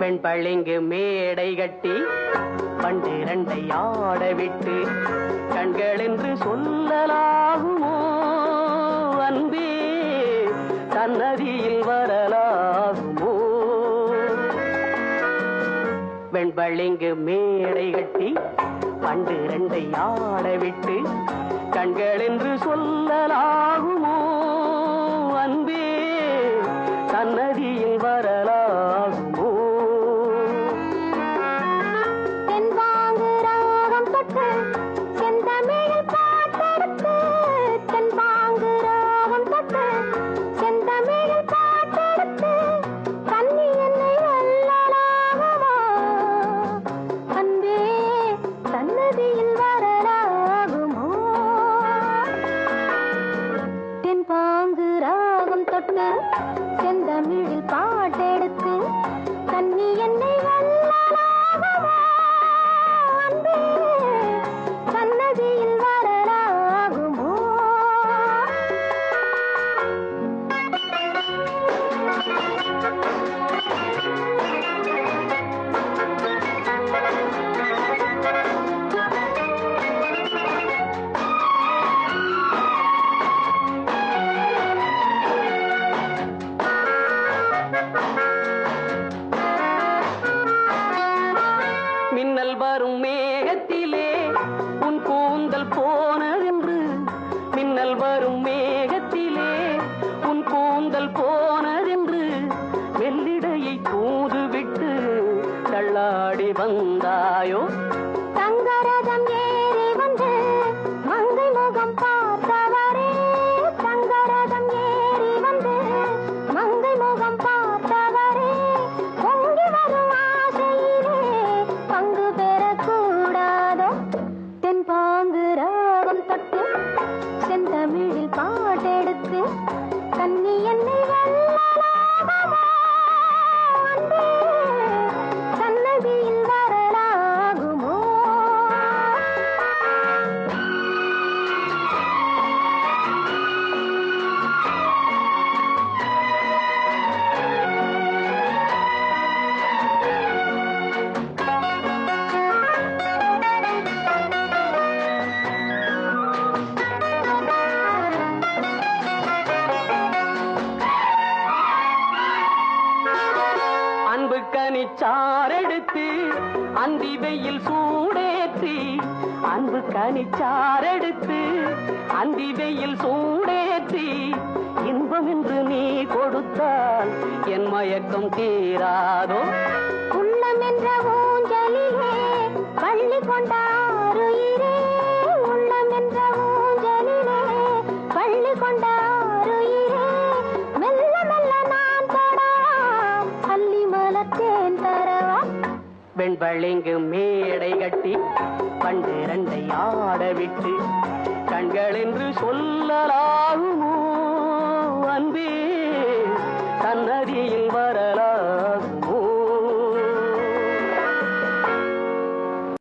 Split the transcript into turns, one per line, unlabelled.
வெண்பளிங்கு மேடை கட்டி பண்டிரண்டை ஆட விட்டு கண்கள் என்று சொல்லலாகுமோ அன்பே சன்னதியில் வரலாகுமோ? வெண்பளிங்கு மேடை கட்டி பண்டிரண்டை ஆட விட்டு கண்கள் என்று சொல்லலாகுமோ
ராகம் செந்தமிழில் பாட்டெடுத்து 风。அன்பு
சாரெடுத்து அந்தி வெயில் சூடேற்றி அன்பு கனி சாரெடுத்து அந்தி வெயில் சூடேற்றி இன்பம் என்று நீ கொடுத்தால் என் மயக்கம் தீராதோ?
உள்ளம் என்ற ஊஞ்சலிலே பள்ளி கொண்டான்
விளைங்கு மேடை கட்டி பண்டு ரெண்டை ஆட விட்டு கண்கள் என்று சொல்லலாகுமோ அன்பே?